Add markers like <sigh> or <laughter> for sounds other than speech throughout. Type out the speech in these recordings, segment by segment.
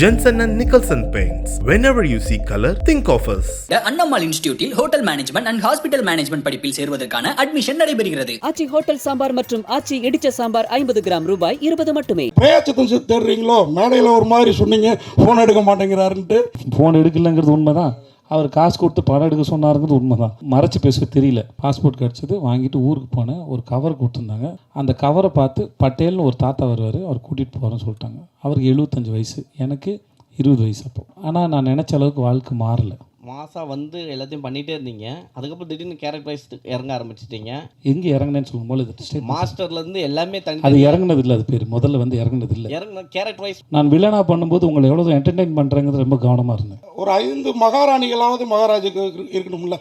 Jensen and Nicholson Paints. Whenever you see color, think of us. The Annammal இன்ஸ்டிடியூட்டில் hotel management and hospital management படிப்பில் சேர்வதற்கான admission நடைபெறுகிறது. ஆச்சி hotel sambar மற்றும் ஆச்சி இடிச்ச சாம்பார் ஐம்பது gram ரூபாய் இருபது மட்டுமே. பேச்சத்தம் தேடுறீங்களோ மேடையில் ஒரு மாதிரி சொன்னீங்க ஃபோன் எடுக்க மாட்டேங்கிறாருன்ட்டு. ஃபோன் எடுக்கலைங்கிறது உண்மைதான். அவர் காசு கொடுத்து படம் எடுக்க சொன்னாருங்கிறது உண்மைதான். மறைச்சு பேச தெரியல. பாஸ்போர்ட் கிடச்சது வாங்கிட்டு ஊருக்கு போனேன். ஒரு கவர் கொடுத்துருந்தாங்க. அந்த கவரை பார்த்து பட்டேல்னு ஒரு தாத்தா வருவார். அவர் கூட்டிகிட்டு போகிறேன்னு சொல்லிட்டாங்க. அவருக்கு எழுபத்தஞ்சு வயசு. எனக்கு இருபது வயசு அப்போ. ஆனால் நான் நினச்ச அளவுக்கு வாழ்க்கை மாறலை. மாசா வந்து எல்லாத்தையும் பண்ணிட்டே இருந்தீங்க. அதுக்கப்புறம் திடீர்னு கேரக்டரைஸ் இறங்க ஆரம்பிச்சிட்டீங்க. எங்கே இறங்குனேன்னு சொல்லும்போது இது ஸ்டேட் மாஸ்டர்ல இருந்து எல்லாமே அது தனி இறங்குனது இல்லை அது பேர். முதல்ல வந்து இறங்குனது இல்லை. இறங்க கேரக்டர் வைஸ் நான் வில்லனா பண்ணும்போது உங்களை எவ்வளோ என்டர்டெயின் பண்ணுறேங்கிறது ரொம்ப கவனமாக இருந்தேன். ஒரு ஐந்து மகாராணிகளாவது மகாராஜுக்கு இருக்கு- இருக்கணும்ல.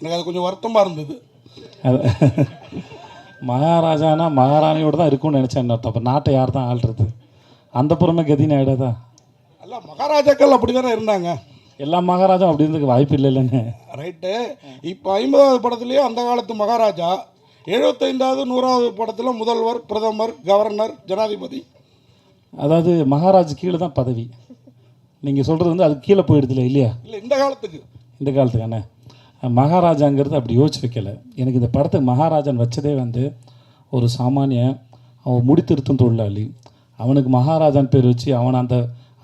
எனக்கு அது கொஞ்சம் வருத்தமாக இருந்தது. அது <laughs> மகாராஜானா மகாராணியோட தான் இருக்கும்னு நினச்சேன் அப்போ நாட்டை யார் தான் ஆள்றது? அந்த புறமே கதின்னு ஆகிடாதா அல்ல மகாராஜாக்கள் அப்படி தானே இருந்தாங்க. எல்லா மகாராஜா அப்படி இருந்ததுக்கு வாய்ப்பு இல்லைல்லன்னு ரைட்டு இப்போ ஐம்பதாவது படத்துலேயே அந்த காலத்து மகாராஜா எழுபத்தைந்தாவது நூறாவது படத்தில் முதல்வர் பிரதமர் கவர்னர் ஜனாதிபதி. அதாவது மகாராஜ் கீழே தான் பதவி. நீங்கள் சொல்கிறது வந்து அது கீழே போயிடுதுல இல்லையா இல்லை இந்த காலத்துக்கு. இந்த காலத்துக்கான. மகாராஜாங்கிறது அப்படி யோசிச்சு வைக்கல. எனக்கு இந்த படத்துக்கு மகாராஜான் வச்சதே வந்து ஒரு சாமானியன் அவன் முடித்திருத்தும் தொழிலாளி அவனுக்கு மகாராஜான் பேர் வச்சு அவனை அந்த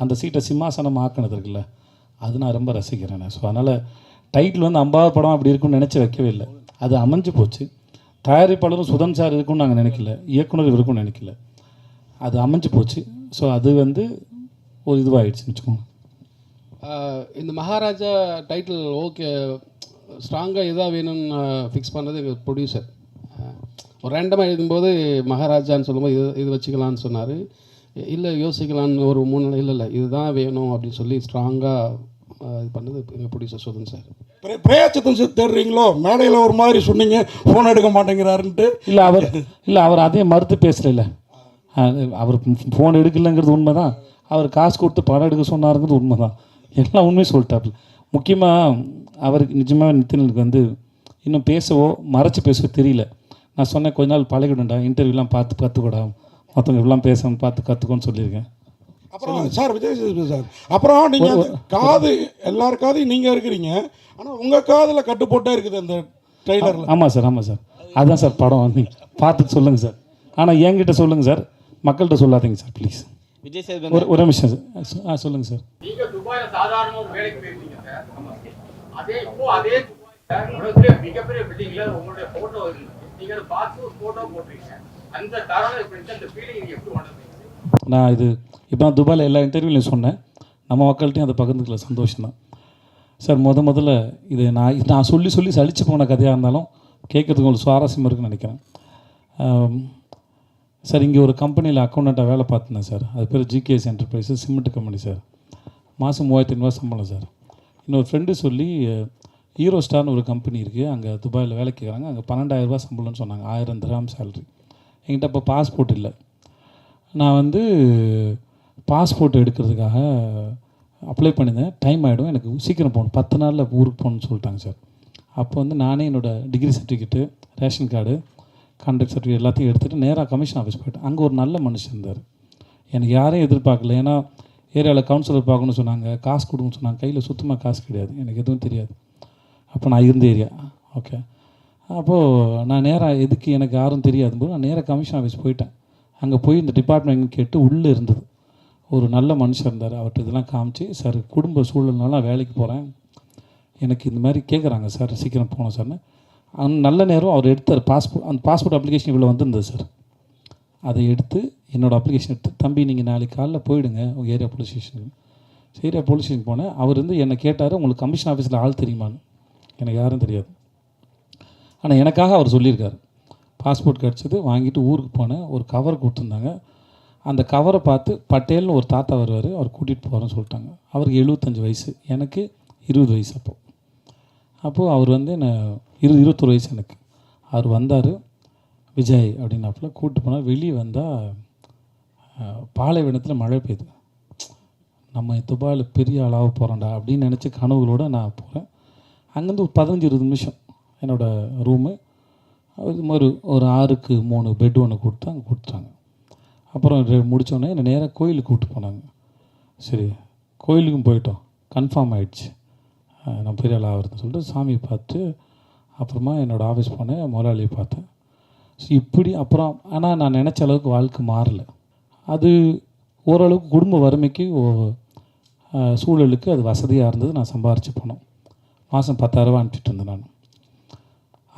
அந்த சீட்டை சிம்மாசனம் ஆக்கினது இருக்குல்ல. அது நான் ரொம்ப ரசிக்கிறேன். ஸோ அதனால் டைட்டில் வந்து அம்பாவது படம் அப்படி இருக்கும்னு நினச்சி வைக்கவே இல்லை. அது அமைஞ்சு போச்சு. தயாரிப்பாளரும் சுதன் சார் இருக்கும்னு நாங்கள் நினைக்கல. இயக்குனர் இருக்கும்னு நினைக்கல. அது அமைஞ்சு போச்சு. ஸோ அது வந்து ஒரு இதுவாகிடுச்சுன்னு வச்சுக்கோங்க. இந்த மகாராஜா டைட்டில் ஓகே ஸ்ட்ராங்காக எதாக வேணும்னு ஃபிக்ஸ் பண்ணது எங்கள் ப்ரொடியூசர் ஒரு ரேண்டமாக எழுதும்போது மகாராஜான்னு சொல்லும்போது இது இது வச்சுக்கலான்னு சொன்னார். இல்லை யோசிக்கலான்னு ஒரு மூணு இல்லை இல்லை. இதுதான் வேணும் அப்படின்னு சொல்லி ஸ்ட்ராங்காக இது பண்ணது எங்கள் ப்ரொடியூசர் சுதன் சார். பிரே- பிரேச்சத்தம் தேடுறீங்களோ? மேடையில் ஒரு மாதிரி சொன்னீங்க ஃபோன் எடுக்க மாட்டேங்கிறாருன்ட்டு. இல்லை அவர் இல்லை அவர் அதே மறுத்து பேசல அவர் ஃபோன் எடுக்கலைங்கிறது உண்மை தான் அவர் காசு கொடுத்து படம் எடுக்க சொன்னாருங்கிறது உண்மை தான் எல்லாம் உண்மையும் சொல்லிட்டாப்புல முக்கியமாக அவருக்கு நிஜமாக நித்தினுக்கு வந்து இன்னும் பேசவோ மறைச்சு பேசவோ தெரியல. நான் சொன்னேன் கொஞ்ச நாள் பழகிடும்டா இன்டர்வியூலாம் பார்த்து கற்றுக்கூடா மற்றவங்க இப்படிலாம் பேசணும் பார்த்து கற்றுக்கோன்னு சொல்லியிருக்கேன். அப்புறம் சார் விஜய் சேதுபதி சார். அப்புறம் நீங்கள் காது எல்லார் காதையும் நீங்கள் இருக்கிறீங்க. ஆனால் உங்கள் காதில் கட்டு போட்டே இருக்குது அந்த ட்ரெய்லரில். ஆமாம் சார் ஆமாம் சார். அதுதான் சார் படம். வந்து பார்த்துட்டு சொல்லுங்கள் சார். ஆனால் என்கிட்ட சொல்லுங்கள் சார். மக்கள்கிட்ட சொல்லாதீங்க சார் ப்ளீஸ் விஜய் சேதுபதி ஒரு ஒரு நிமிஷம் சார். ஆ சொல்லுங்கள் சார். நீங்க துபாயில சாதாரண ஒரு வேலைக்கு போயிருந்தீங்க சார். அதே இப்போ அதே துபாயில மிகப்பெரிய பில்டிங்ல உங்களுடைய போட்டோ இருக்கு. நீங்க அதை பார்த்து ஒரு போட்டோ போட்டிருக்கீங்க. நான் இது இப்போ நான் துபாயில் எல்லா இன்டர்வியூலையும் சொன்னேன். நம்ம மக்கள்கிட்டையும் அதை பகிர்ந்துக்கல சந்தோஷம்தான். சார் முத முதல்ல இது நான் இது நான் சொல்லி சொல்லி சளிச்சு போன கதையாக இருந்தாலும் கேட்குறதுக்கு உங்களுக்கு சுவாரஸ்யம் இருக்குன்னு நினைக்கிறேன். சார் இங்கே ஒரு கம்பெனியில் அக்கௌண்டண்ட்டாக வேலை பார்த்துனேன் சார். அது பேர் GKS enterprises cement company sir. மாதம் மூவாயிரத்தி ஐநூறுவா சம்பளம் சார். இன்னொரு ஃப்ரெண்டு சொல்லி ஹீரோ ஸ்டார்னு ஒரு கம்பெனி இருக்குது அங்கே துபாயில் வேலைக்கு கேட்குறாங்க அங்கே பன்னெண்டாயிரரூபா சம்பளம்னு சொன்னாங்க. ஆயிரம் திராம் சேலரி என்கிட்ட அப்போ பாஸ்போர்ட் இல்லை. நான் வந்து பாஸ்போர்ட் எடுக்கிறதுக்காக அப்ளை பண்ணியிருந்தேன். டைம் ஆகிடும் எனக்கு சீக்கிரம் போகணும். பத்து நாளில் ஊருக்கு போகணும்னு சொல்லிட்டாங்க சார். அப்போ வந்து நானே என்னோடய degree certificate ration card contract certificate எல்லாத்தையும் எடுத்துகிட்டு நேராக கமிஷன் ஆஃபீஸ் போயிட்டேன். அங்கே ஒரு நல்ல மனுஷன் இருந்தார். எனக்கு யாரையும் எதிர்பார்க்கல. ஏன்னா ஏரியாவில் கவுன்சிலர் பார்க்கணும்னு சொன்னாங்க. காசு கொடுங்கன்னு சொன்னாங்க. கையில் சுத்தமாக காசு கிடையாது. எனக்கு எதுவும் தெரியாது. அப்போ நான் இருந்த ஏரியா ஓகே அப்போது நான் நேராக எதுக்கு எனக்கு யாரும் தெரியாது. போது நான் நேராக கமிஷன் ஆஃபீஸ் போயிட்டேன். அங்கே போய் இந்த டிபார்ட்மெண்ட் கேட்டு உள்ளே இருந்தது. ஒரு நல்ல மனுஷன் இருந்தார். அவர்கிட்ட இதெல்லாம் காமிச்சு சார் குடும்ப சூழல்னால வேலைக்கு போகிறேன் எனக்கு இந்த மாதிரி கேட்குறாங்க சார். சீக்கிரம் போகணும் சார்னு. நல்ல நேரம் அவர் எடுத்தார். பாஸ்போர்ட் அந்த பாஸ்போர்ட் அப்ளிகேஷன் இவ்வளோ வந்திருந்தது சார். அதை எடுத்து என்னோடய அப்ளிகேஷன் எடுத்து தம்பி நீங்கள் நாளைக்கு காலைல போயிடுங்க. உங்கள் ஏரியா போலீஸ் ஸ்டேஷனுக்கு ஏரியா போலீஸ் ஸ்டேஷன் போனேன். அவர் வந்து என்னை கேட்டார் உங்களுக்கு கமிஷன் ஆஃபீஸில் ஆள் தெரியுமான்னு? எனக்கு யாரும் தெரியாது. ஆனால் எனக்காக அவர் சொல்லியிருக்கார். பாஸ்போர்ட் கிடச்சிது வாங்கிட்டு ஊருக்கு போனேன் ஒரு கவர் கொடுத்துருந்தாங்க. அந்த கவரை பார்த்து பட்டேல்னு ஒரு தாத்தா வருவார் அவர் கூட்டிகிட்டு போகிறேன்னு சொல்லிட்டாங்க. அவருக்கு எழுபத்தஞ்சு வயசு எனக்கு இருபது வயசு அப்போது அப்போது அவர் வந்து என்ன இரு இருபத்தொரு வயசு எனக்கு. அவர் வந்தார் விஜய் அப்படின்னாப்புல கூப்பிட்டு போனால் வெளியே வந்தால் பாலைவனத்தில் மழை பெய்யுது. நம்ம துபாயில் பெரிய ஆளாக போகிறோம்டா அப்படின்னு நினச்சி கனவுகளோடு நான் போகிறேன் அங்கேருந்து ஒரு பதினஞ்சு இருபது நிமிஷம். என்னோடய ரூமு அது மாதிரி ஒரு ஆறுக்கு மூணு பெட் ஒன்று கொடுத்து அங்கே கொடுத்தாங்க. அப்புறம் ரெ- என்னை நேராக கோயிலுக்கு கூப்பிட்டு போனாங்க. சரி கோயிலுக்கும் போயிட்டோம். கன்ஃபார்ம் ஆகிடுச்சு நான் பெரிய ஆள் ஆகிறதுன்னு சொல்லிட்டு சாமியை பார்த்து அப்புறமா என்னோடய ஆஃபீஸ் போனேன் முதலாளியை பார்த்தேன். ஸோ இப்படி அப்புறம் ஆனால் நான் நினச்ச அளவுக்கு வாழ்க்கை மாறலை. அது ஓரளவுக்கு குடும்ப வறுமைக்கு ஓ- சூழலுக்கு அது வசதியாக இருந்தது நான் சம்பாரித்து போனோம் மாதம் பத்தாயிரரூபா அனுப்பிச்சிட்டு இருந்தேன் நான்.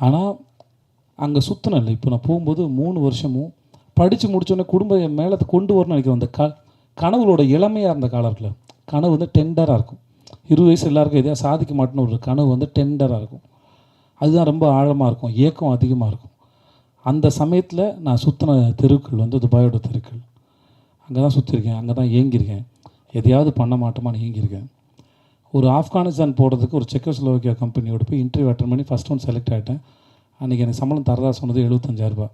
ஆனால் அங்கே சுற்றினேன் இப்போ நான் போகும்போது மூணு வருஷமும் படித்து முடித்தோடனே குடும்பம் என் மேலே கொண்டு வரணும்னு நினைக்கிறேன். அந்த க கனவுகளோட இளமையாக இருந்த காலம் இருக்குல்ல கனவு வந்து டெண்டராக இருக்கும். இருபது வயசு எல்லாருக்கும் எதையா சாதிக்க மாட்டேன்னு ஒரு கனவு வந்து டெண்டராக இருக்கும். அதுதான் ரொம்ப ஆழமாக இருக்கும். ஏக்கம் அதிகமாக இருக்கும். அந்த சமயத்தில் நான் சுற்றின தெருக்கள் வந்து துபாயோட தெருக்கள். அங்கே தான் சுற்றிருக்கேன் அங்கே தான் ஏங்கியிருக்கேன். எதையாவது பண்ண மாட்டோமான்னு ஏங்கியிருக்கேன். ஒரு ஆப்கானிஸ்தான் போடுறதுக்கு ஒரு செக்கோஸ்லோவாக்கியா கம்பெனியோட போய் இன்டர்வியூ அட்டன் பண்ணி ஃபஸ்ட் ஒன் செலக்ட் ஆகிட்டேன் அன்றைக்கி எனக்கு சம்பளம் தரதா சொன்னது எழுபத்தஞ்சாயிரரூபா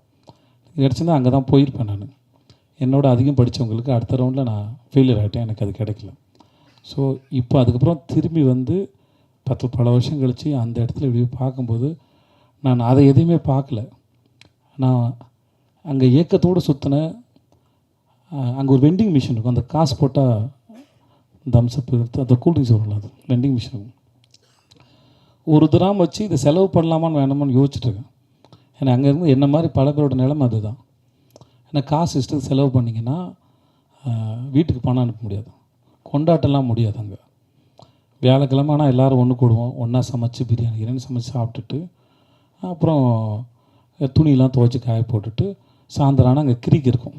கிடச்சிருந்தா அங்கே தான் போயிருப்பேன் நான். என்னோட அதிகம் படித்தவங்களுக்கு அடுத்த ரவுண்டில் நான் ஃபெயிலியர் ஆகிட்டேன் எனக்கு அது கிடைக்கல. ஸோ இப்போ அதுக்கப்புறம் திரும்பி வந்து பத்து பல வருஷம் கழித்து அந்த இடத்துல இப்படி பார்க்கும்போது நான் அதை எதையுமே பார்க்கல. நான் அங்கே ஏக்கத்தோடு சுற்றின அங்கே ஒரு வெண்டிங் மிஷின் இருக்கும். அந்த காசு போட்டால் தம்ஸ்அப் எடுத்து அந்த கூல்ட்ரிங்க்ஸ் வரலாம் அது வெண்டிங் மிஷின் ஒரு தினம் வச்சு இதை செலவு பண்ணலாமான்னு வேணாமான்னு யோசிச்சுட்ருக்கேன் ஏன்னா அங்கே இருந்து என்ன மாதிரி பல பேரோட நிலைமை அதுதான். ஏன்னா காசு இஷ்டத்துக்கு செலவு பண்ணிங்கன்னா வீட்டுக்கு பணம் அனுப்ப முடியாது. கொண்டாட்டம்லாம் முடியாது அங்கே. வியாழக்கிழமை ஆனால் எல்லோரும் ஒன்று கூடுவோம். ஒன்றா சமைச்சு பிரியாணி இரண்டு சமைச்சு சாப்பிட்டுட்டு அப்புறம் துணியெல்லாம் துவைச்சி காய போட்டுட்டு சாயந்தரம் ஆனால் அங்கே கிரிக்கு இருக்கும்.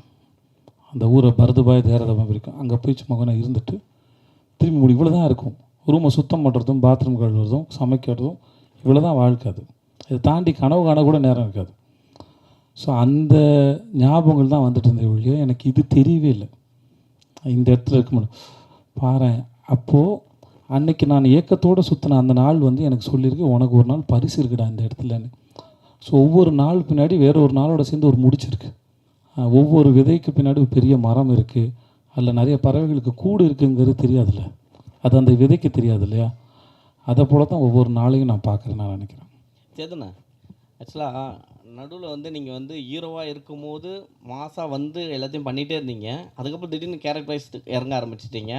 அந்த ஊரை பரதுபாய் தேரதமாக இருக்கும். அங்கே போய் சும்மா கொஞ்சம் இருந்துட்டு திரும்பி முடி இவ்வளோ தான் இருக்கும் ரூமை சுத்தம் பண்ணுறதும் பாத்ரூம் கழுவுறதும் சமைக்கிறதும் இவ்வளோ தான் வாழ்க்கை அது. இதை தாண்டி கனவு காண கூட நேரம் இருக்காது. ஸோ அந்த ஞாபகங்கள் தான் வந்துட்டு இருந்தது ஒழியோ எனக்கு இது தெரியவே இல்லை. இந்த இடத்துல இருக்க முடியும் பாரேன் அப்போது அன்னைக்கு நான் ஏக்கத்தோடு சுற்றின அந்த நாள் வந்து எனக்கு சொல்லியிருக்கு உனக்கு ஒரு நாள் பரிசு இருக்குடா இந்த இடத்துலன்னு. ஸோ ஒவ்வொரு நாள் பின்னாடி வேற ஒரு நாளோட சேர்ந்து ஒரு முடிச்சிருக்கு. ஒவ்வொரு விதைக்கு பின்னாடி ஒரு பெரிய மரம் இருக்குது அதில் நிறைய பறவைகளுக்கு கூடு இருக்குங்கிறது தெரியாதுல்ல? அது அந்த விதைக்கு தெரியாது இல்லையா அதை போல தான் ஒவ்வொரு நாளையும் நான் பார்க்குறேன் நான் நினைக்கிறேன். சேதுண்ணா ஆக்சுவலாக நடுவில் வந்து நீங்கள் வந்து ஹீரோவாக இருக்கும்போது மாசாக வந்து எல்லாத்தையும் பண்ணிகிட்டே இருந்தீங்க. அதுக்கப்புறம் திடீர்னு கேரக்டரைஸ் இறங்க ஆரம்பிச்சிட்டீங்க.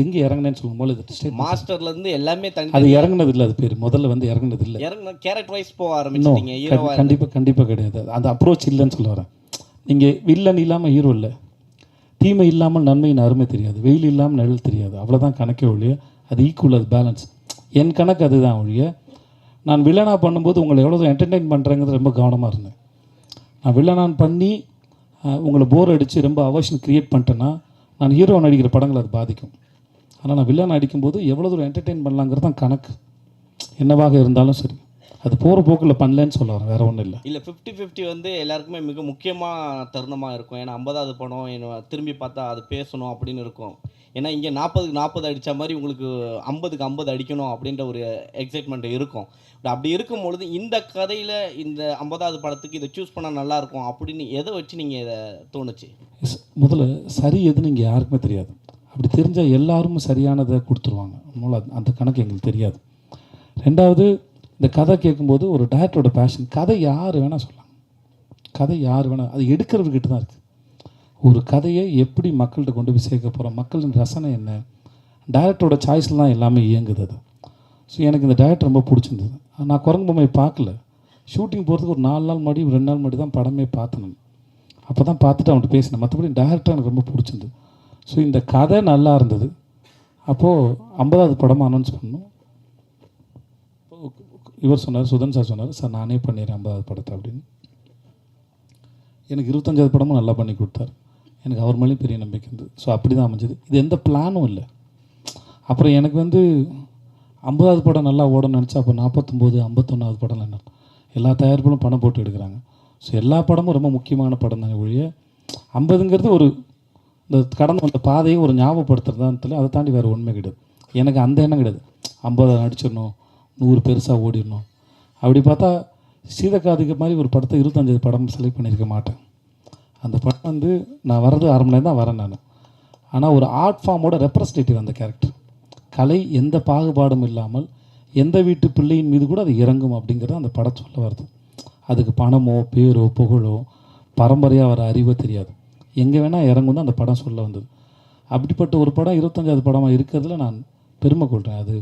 எங்கே இறங்குனேன்னு சொல்லும் போது இது ஸ்டேட் மாஸ்டர்லேருந்து எல்லாமே அது தனி இறங்குனது இல்லை அது பேர். முதல்ல வந்து இறங்குனது இல்லை இறங்க கேரக்டரைஸ் போக இன்னும் ஆரம்பிச்சிட்டீங்க ஹீரோவாக கண்டிப்பாக கண்டிப்பாக கிடையாது. அந்த அப்ரோச் இல்லைன்னு சொல்ல வரேன். நீங்கள் வில்லன் இல்லாமல் ஹீரோ இல்லை. தீமை இல்லாமல் நன்மையின் அருமை தெரியாது. வெயில் இல்லாமல் நிழல் தெரியாது. அவ்வளோதான் கணக்கே ஒழிய அது ஈக்குவல் அது பேலன்ஸ் என் கணக்கு அதுதான் ஒழிய நான் வில்லனாக பண்ணும்போது உங்களை எவ்வளோ என்டர்டெயின் பண்ணுறேங்கிறது ரொம்ப கவனமாக இருந்தேன். நான் வில்லனான் பண்ணி உங்களை போர் அடித்து ரொம்ப அவர்ஷன் க்ரியேட் பண்ணிட்டேன்னா நான் ஹீரோ நடிக்கிற படங்கள் அது பாதிக்கும். ஆனால் நான் வில்லன் அடிக்கும்போது எவ்வளோ தூரம் என்டர்டெயின் பண்ணலாங்கிறது தான் கணக்கு. என்னவாக இருந்தாலும் சரி. அது போகிற போக்கில் பண்ணலன்னு சொல்ல வரேன் வேறு ஒன்றும் இல்லை. இல்லை ஃபிஃப்டி ஃபிஃப்டி வந்து எல்லாருக்குமே மிக முக்கியமான தருணமாக இருக்கும். ஏன்னா ஐம்பதாவது படம் என்ன திரும்பி பார்த்தா அது பேசணும் அப்படின்னு இருக்கும். ஏன்னா இங்கே நாற்பதுக்கு நாற்பது அடித்த மாதிரி உங்களுக்கு ஐம்பதுக்கு ஐம்பது அடிக்கணும் அப்படின்ற ஒரு எக்ஸைட்மெண்ட் இருக்கும். பட் அப்படி இருக்கும் பொழுது இந்த கதையில் இந்த ஐம்பதாவது படத்துக்கு இதை சூஸ் பண்ணால் நல்லா இருக்கும் அப்படின்னு எதை வச்சு நீங்கள் இதை தோணுச்சு? முதல்ல சரி எதுன்னு இங்கே யாருக்குமே தெரியாது. அப்படி தெரிஞ்சால் எல்லாரும் சரியானதை கொடுத்துருவாங்க. அதனால அது- அந்த கணக்கு எங்களுக்கு தெரியாது. ரெண்டாவது இந்த கதை கேட்கும்போது ஒரு டேரக்டரோட பேஷன் கதை யார் வேணால் சொல்லலாம். கதை யார் வேணால் அது எடுக்கிறவர்கிட்ட தான் இருக்குது ஒரு கதையை எப்படி மக்கள்கிட்ட கொண்டு போய் சேர்க்க போகிறோம் மக்களின் ரசனை என்ன? டேரக்டரோட சாய்ஸில் தான் எல்லாமே இயங்குது அது. ஸோ எனக்கு இந்த டேரக்டர் ரொம்ப பிடிச்சிருந்தது. நான் குரங்கு பொம்மையை பார்க்கல. ஷூட்டிங் போகிறதுக்கு ஒரு நாலு நாள் முன்னாடி ரெண்டு நாள் முன்னாடி தான் படமே பார்த்தேன் அப்போ தான் பார்த்துட்டு அவன்கிட்ட பேசினேன். மற்றபடி டேரக்டர் எனக்கு ரொம்ப பிடிச்சிருந்தது. ஸோ இந்த கதை நல்லா இருந்தது. அப்போது ஐம்பதாவது படமாக அனௌன்ஸ் பண்ணோம் இவர் சொன்னார் சுதன் சார் சொன்னார் சார் நானே பண்ணிடுறேன் ஐம்பதாவது படத்தை அப்படின்னு. எனக்கு இருபத்தஞ்சாவது படமும் நல்லா பண்ணி கொடுத்தார். எனக்கு அவர் மேலேயும் பெரிய நம்பிக்கை இருந்தது. ஸோ அப்படி தான் அமைஞ்சது. இது எந்த பிளானும் இல்லை. அப்புறம் எனக்கு வந்து ஐம்பதாவது படம் நல்லா ஓடணும்னு நினச்சா அப்போ நாற்பத்தொம்போது ஐம்பத்தொன்னாவது படம் என்ன எல்லா தயாரிப்புகளும் பணம் போட்டு எடுக்கிறாங்க. ஸோ எல்லா படமும் ரொம்ப முக்கியமான படம் தானே ஒழிய ஐம்பதுங்கிறது ஒரு இந்த கடந்து வந்த பாதையை ஒரு ஞாபகப்படுத்துறதான்னு தெரியல அதை தாண்டி வேறு உண்மை கிடையாது. எனக்கு அந்த எண்ணம் கிடையாது. ஐம்பது நடிச்சிடணும் நூறு பெருசாக ஓடிடணும். அப்படி பார்த்தா சீதக்காதிக்கு மாதிரி ஒரு படத்தை இருபத்தஞ்சாவது படம் செலக்ட் பண்ணியிருக்க மாட்டேன். அந்த படம் வந்து நான் வர்றது அரை மணி நேரம் தான் வரேன் நான். ஆனால் ஒரு ஆர்ட் ஃபார்மோட ரெப்ரஸன்டேட்டிவ் அந்த கேரக்டர் கலை எந்த பாகுபாடும் இல்லாமல் எந்த வீட்டு பிள்ளையின் மீது கூட அது இறங்கும் அப்படிங்கிறது அந்த படம் சொல்ல வருது. அதுக்கு பணமோ பேரோ புகழோ பரம்பரையாக வர அறிவோ தெரியாது. எங்கே வேணால் இறங்கும் தான் அந்த படம் சொல்ல வந்தது. அப்படிப்பட்ட ஒரு படம் இருபத்தஞ்சாவது படமாக இருக்கிறதுல நான் பெருமை கொள்கிறேன் அது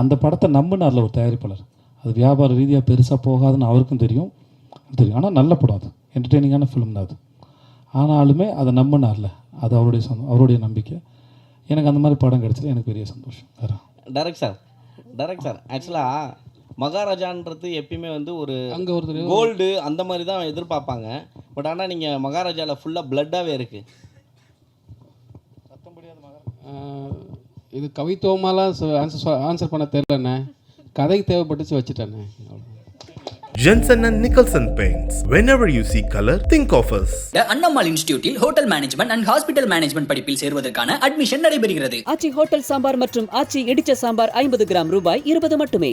அந்த படத்தை நம்பினார்ல ஒரு தயாரிப்பாளர். அது வியாபார ரீதியாக பெருசாக போகாதுன்னு அவருக்கும் தெரியும். தெரியும். ஆனால் நல்ல படம் அது. என்டர்டெய்னிங்கான ஃபிலிம் தான் அது. ஆனாலுமே அதை நம்பினார்ல. அது அவருடைய சொந்தம் அவருடைய நம்பிக்கை. எனக்கு அந்த மாதிரி படம் கிடைச்சது எனக்கு பெரிய சந்தோஷம். வேறு. Direct sir. Direct sir. ஆக்சுவலாக மகாராஜான்றது எப்பயுமே வந்து ஒரு அங்கே ஒருத்தர் கோல்டு அந்த மாதிரி தான் எதிர்பார்ப்பாங்க. பட் ஆனால் நீங்கள் மகாராஜாவில் ஃபுல்லாக பிளட்டாகவே இருக்குது இது கவித்துவமாலாம் ஆன்சர் ஆன்சர் பண்ண தெரிலண்ணே கதைக்கு தேவைப்பட்டுச்சு வச்சுட்டேண்ணே. Jensen and Nicholson Paints. Whenever you see color, think of us. The Annammal இன்ஸ்டிடியூட்டில் hotel management and hospital management படிப்பில் சேர்வதற்கான அட்மிஷன் நடைபெறுகிறது ஆச்சி ஹோட்டல் சாம்பார் மற்றும் ஆச்சி இடிச்ச சாம்பார் ஐம்பது கிராம் ரூபாய் இருபது மட்டுமே